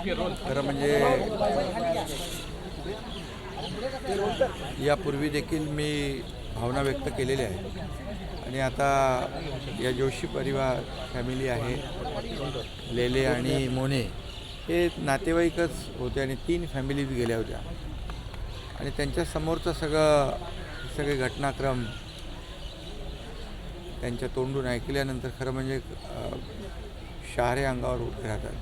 खरं म्हणजे यापूर्वी देखील मी भावना व्यक्त केलेल्या आहेत आणि आता या जोशी परिवार फॅमिली आहे लेले आणि मोने हे नातेवाईकच होते आणि तीन फॅमिलीज गेल्या होत्या. आणि त्यांच्या समोरचं सगळं सगळे घटनाक्रम त्यांच्या तोंडून ऐकल्यानंतर खरं म्हणजे शहारे अंगावर उभे राहतात.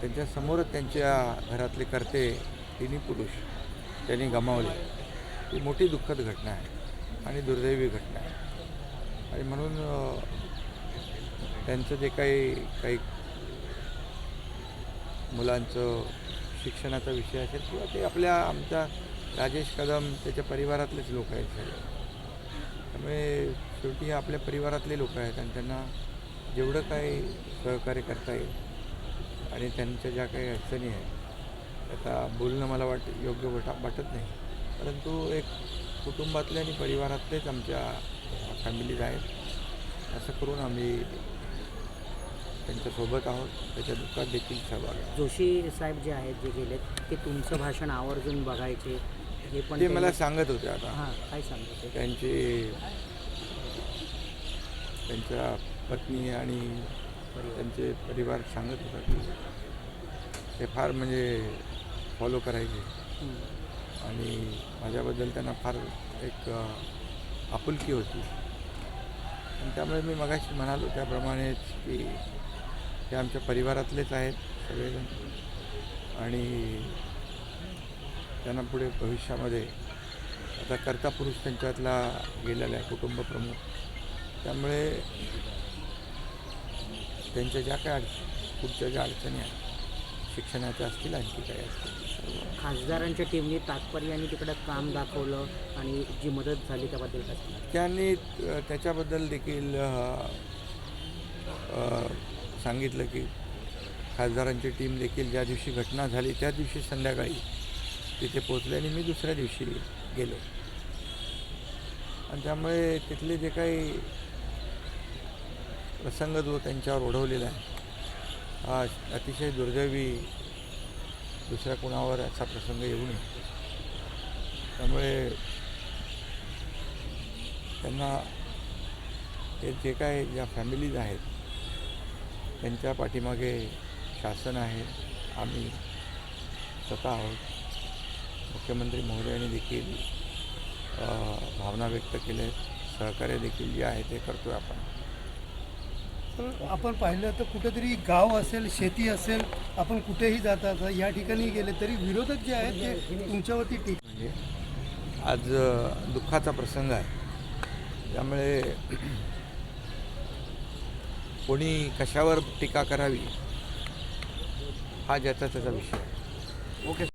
त्यांच्यासमोरच त्यांच्या घरातले करते तिन्ही पुरुष त्यांनी गमावले. ही मोठी दुःखद घटना आहे आणि दुर्दैवी घटना आहे. आणि म्हणून त्यांचं जे काही काही मुलांचं शिक्षणाचा विषय असेल किंवा ते आपल्या आमच्या राजेश कदम त्याच्या परिवारातलेच लोक आहेत सगळे. त्यामुळे शेवटी आपल्या परिवारातले लोक आहेत आणि त्यांना जेवढं काही सहकार्य करता येईल आणि त्यांच्या ज्या काही अडचणी आहेत आता बोलणं मला वाट योग्य वाटा वाटत नाही. परंतु एक कुटुंबातले आणि परिवारातलेच आमच्या फॅमिलीज आहेत. असं करून आम्ही त्यांच्यासोबत आहोत. त्याच्या दुःखात देखील सहभाग जोशी साहेब जे आहेत जे गेलेत ते तुमचं भाषण आवर्जून बघायचे हे पण ते मला सांगत होते आता. हां काय सांगतो ते त्यांची त्यांच्या पत्नी आणि त्यांचे परिवार सांगत होता की ते फार म्हणजे फॉलो करायचे. आणि माझ्याबद्दल त्यांना फार एक आपुलकी होती. आणि त्यामुळे मी मगाशी म्हणालो त्याप्रमाणेच की ते आमच्या परिवारातलेच आहेत सगळेजण. आणि त्यांना पुढे भविष्यामध्ये आता कर्ता पुरुष त्यांच्यातला गेलेला आहे कुटुंब प्रमुख. त्यामुळे त्यांच्या ज्या काय अड पुढच्या ज्या अडचणी आहेत शिक्षणाच्या असतील आणखी काही असतील खासदारांच्या टीमने तात्पर्याने तिकडं काम दाखवलं आणि जी मदत झाली त्याबद्दल काय? त्यांनी त्याच्याबद्दल देखील अ, अ, सांगितलं की खासदारांची टीम देखील ज्या दिवशी घटना झाली त्या दिवशी संध्याकाळी तिथे पोचले आणि मी दुसऱ्या दिवशी गेलो आणि त्यामुळे तिथले जे काही प्रसंग जो त्यांच्यावर ओढवलेला आहे. हा अतिशय दुर्दैवी दुसऱ्या कुणावर असा प्रसंग येऊ नये. त्यामुळे त्यांना ते जे काय ज्या फॅमिलीज आहेत त्यांच्या पाठीमागे शासन आहे. आम्ही स्वतः आहोत. मुख्यमंत्री महोदयांनी देखील भावना व्यक्त केल्या आहेत. सहकार्य देखील जे आहे ते करतो आहे आपण. तर आपण पाहिलं तर कुठेतरी गाव असेल शेती असेल आपण कुठेही जातात या ठिकाणी गेले तरी विरोधक जे आहेत ते तुमच्यावरती टीका म्हणजे आज दुःखाचा प्रसंग आहे. त्यामुळे कोणी कशावर टीका करावी हा ज्याचा त्याचा विषय आहे. ओके